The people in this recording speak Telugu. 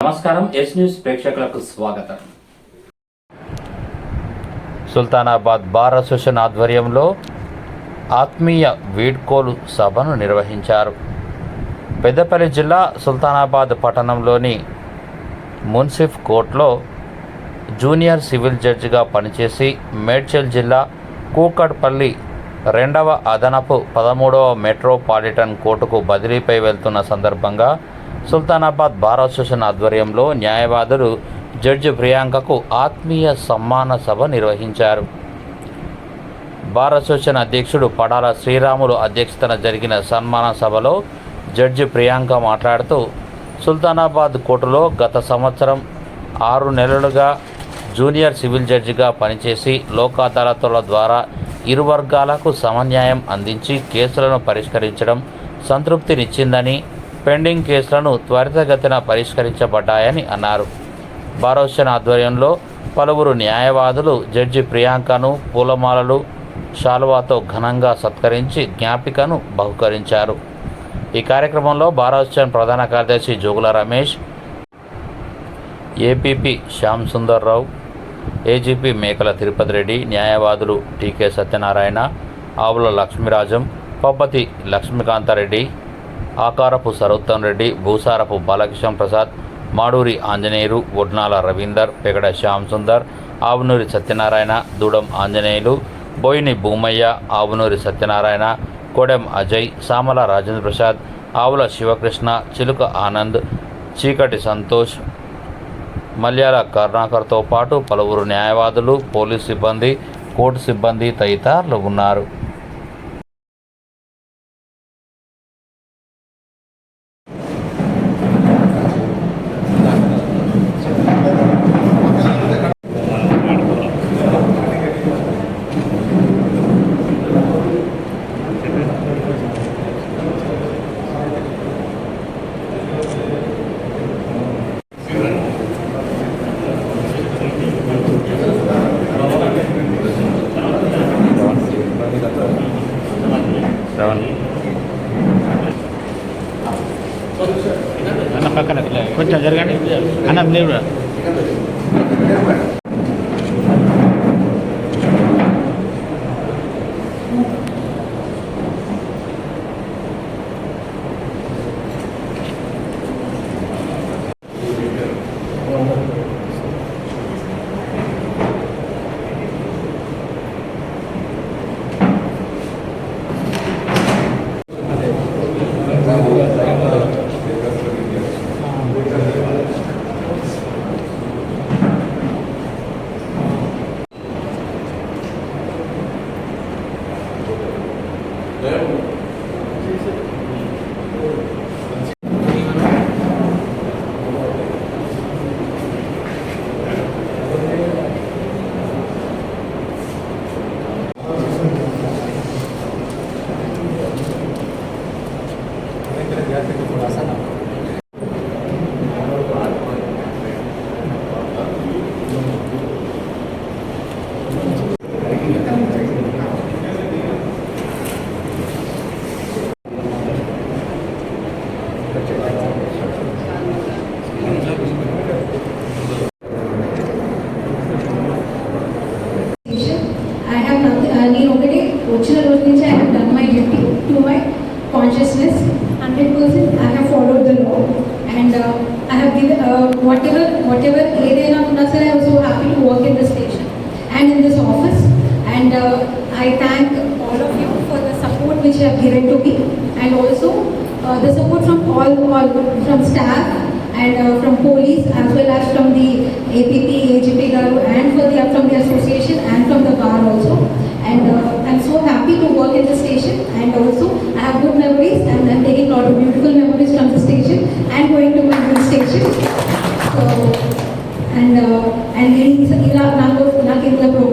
నమస్కారం ఎస్ న్యూస్ ప్రేక్షకులకు స్వాగతం. సుల్తానాబాద్ బార్ అసోసియేషన్ ఆధ్వర్యంలో ఆత్మీయ వీడ్కోలు సభను నిర్వహించారు. పెద్దపల్లి జిల్లా సుల్తానాబాద్ పట్టణంలోని మున్సిఫ్ కోర్టులో జూనియర్ సివిల్ జడ్జిగా పనిచేసి మేడ్చల్ జిల్లా కూకట్పల్లి రెండవ అదనపు పదమూడవ మెట్రోపాలిటన్ కోర్టుకు బదిలీపై వెళ్తున్న సందర్భంగా సుల్తానాబాద్ బార్ అసోసియేషన్ ఆధ్వర్యంలో న్యాయవాదులు జడ్జి ప్రియాంకకు ఆత్మీయ సమ్మాన సభ నిర్వహించారు. బార్ అసోసియేషన్ అధ్యక్షుడు పడాల శ్రీరాములు అధ్యక్షతన జరిగిన సన్మాన సభలో జడ్జి ప్రియాంక మాట్లాడుతూ సుల్తానాబాద్ కోర్టులో గత సంవత్సరం ఆరు నెలలుగా జూనియర్ సివిల్ జడ్జిగా పనిచేసి లోక్ అదాలతుల ద్వారా ఇరు వర్గాలకు సమన్యాయం అందించి కేసులను పరిష్కరించడం సంతృప్తినిచ్చిందని పెండింగ్ కేసులను త్వరితగతిన పరిష్కరించబడ్డాయని అన్నారు. బారోషన్ ఆధ్వర్యంలో పలువురు న్యాయవాదులు జడ్జి ప్రియాంకను పూలమాలలు శాలువాతో ఘనంగా సత్కరించి జ్ఞాపికను బహుకరించారు. ఈ కార్యక్రమంలో బారోషన్ ప్రధాన కార్యదర్శి జోగుల రమేష్ ఏపీపీ శ్యామ్ సుందర్రావు ఏజీపీ మేకల తిరుపతి రెడ్డి న్యాయవాదులు టీకే సత్యనారాయణ ఆవుల లక్ష్మీరాజం పప్పతి లక్ష్మీకాంతారెడ్డి ఆకారపు సరోత్తం రెడ్డి భూసారపు బాలకృష్ణ ప్రసాద్ మాడూరి ఆంజనేయులు ఒడ్నాల రవీందర్ పెగడ శ్యామ్ సుందర్ ఆవునూరి సత్యనారాయణ దూడం ఆంజనేయులు బోయిని భూమయ్య ఆవునూరి సత్యనారాయణ కొడెం అజయ్ సామల రాజేంద్ర ప్రసాద్ ఆవుల శివకృష్ణ చిలుక ఆనంద్ చీకటి సంతోష్ మల్యాల కరుణాకర్తో పాటు పలువురు న్యాయవాదులు పోలీస్ సిబ్బంది కోర్టు సిబ్బంది తదితరులు ఉన్నారు. అన్న పక్కన కొంచెం జరగండి. అన్న మీరు consciousness, 100% I have followed the law. And uh, I have given uh, whatever whatever area I was so happy to work in the station and in this office. And uh, I thank all of you for the support which you have given to me. And also uh, the support from all, all from staff and uh, from police as well as from the APP, AGP Garu and for the, from the association and from the bar also. and uh, and then in, in, in, in, in, in,